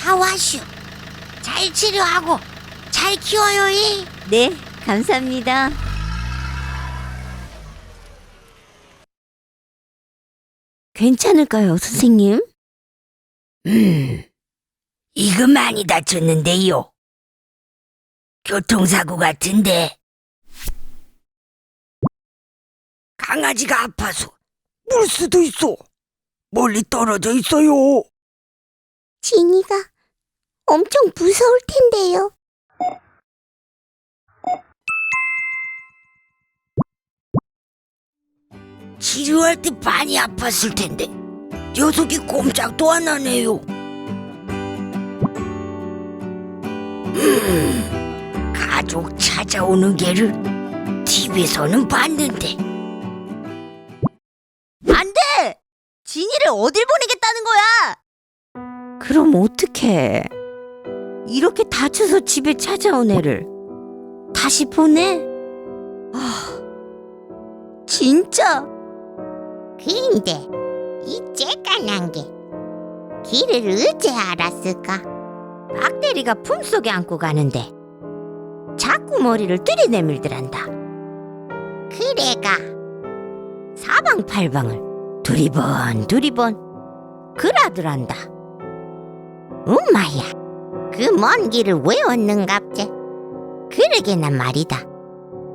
다 왔슈. 잘 치료하고 잘 키워요. 이. 네, 감사합니다. 괜찮을까요, 선생님? 음, 이거 많이 다쳤는데요. 교통사고 같은데. 강아지가 아파서 물 수도 있어. 멀리 떨어져 있어요. 진이가 엄청 무서울 텐데요. 치료할 때 많이 아팠을 텐데 녀석이 꼼짝도 안 하네요. 음, 가족 찾아오는 개를 TV에서는 봤는데 안 돼! 진이를 어딜 보내겠다는 거야? 그럼 어떡해? 이렇게 다쳐서 집에 찾아온 애를 다시 보내? 아, 진짜 근데 이 쬐깐한 게 길을 어째 알았을까? 박대리가 품속에 안고 가는데 자꾸 머리를 들이내밀더란다. 그래가 사방팔방을 두리번 두리번 그라더란다. 엄마야 그 먼 길을 왜 얻는갑제? 그러게나 말이다.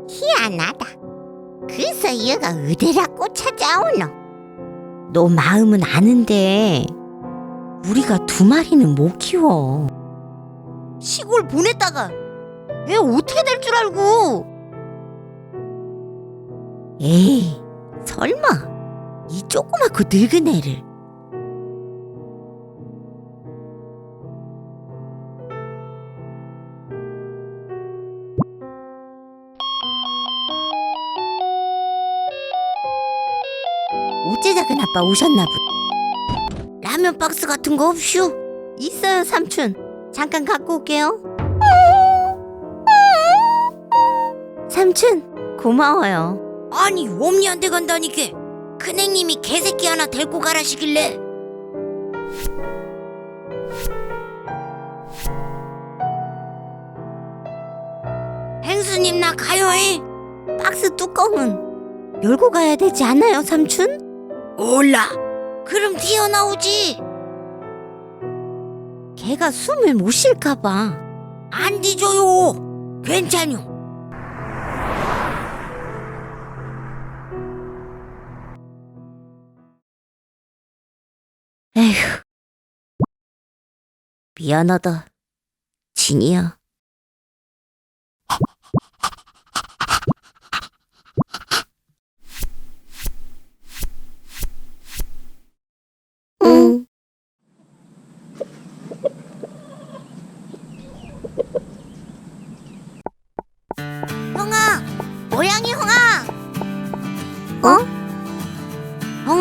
희한하다. 그서 얘가 어디라고 찾아오노? 너 마음은 아는데 우리가 두 마리는 못 키워. 시골 보냈다가 애 어떻게 될 줄 알고? 에이, 설마 이 조그맣고 늙은 애를 작은 아빠 오셨나 보. 라면 박스 같은 거 없슈? 있어요, 삼촌. 잠깐 갖고 올게요. 삼촌, 고마워요. 아니 옴니한테 간다니까 큰행님이 개새끼 하나 데리고 가라시길래 행수님 나 가요 이 박스 뚜껑은 열고 가야 되지 않아요, 삼촌? 몰라 그럼 튀어나오지 걔가 숨을 못 쉴까봐. 안 뒤져요 괜찮요 에휴. 미안하다. 진이야.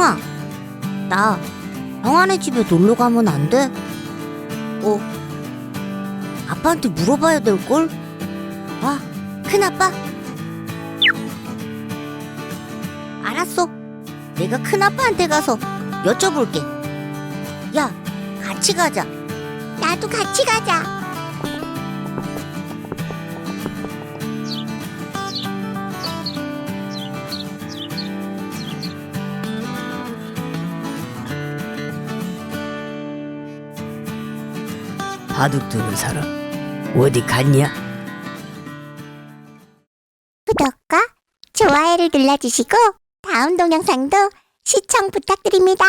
형아, 나 형아네 집에 놀러 가면 안 돼? 어? 아빠한테 물어봐야 될걸? 와, 큰아빠? 알았어. 내가 큰아빠한테 가서 여쭤볼게. 야, 같이 가자. 나도 같이 가자. 바둑 두는 사람 어디 갔냐? 구독과 좋아요를 눌러주시고 다음 동영상도 시청 부탁드립니다.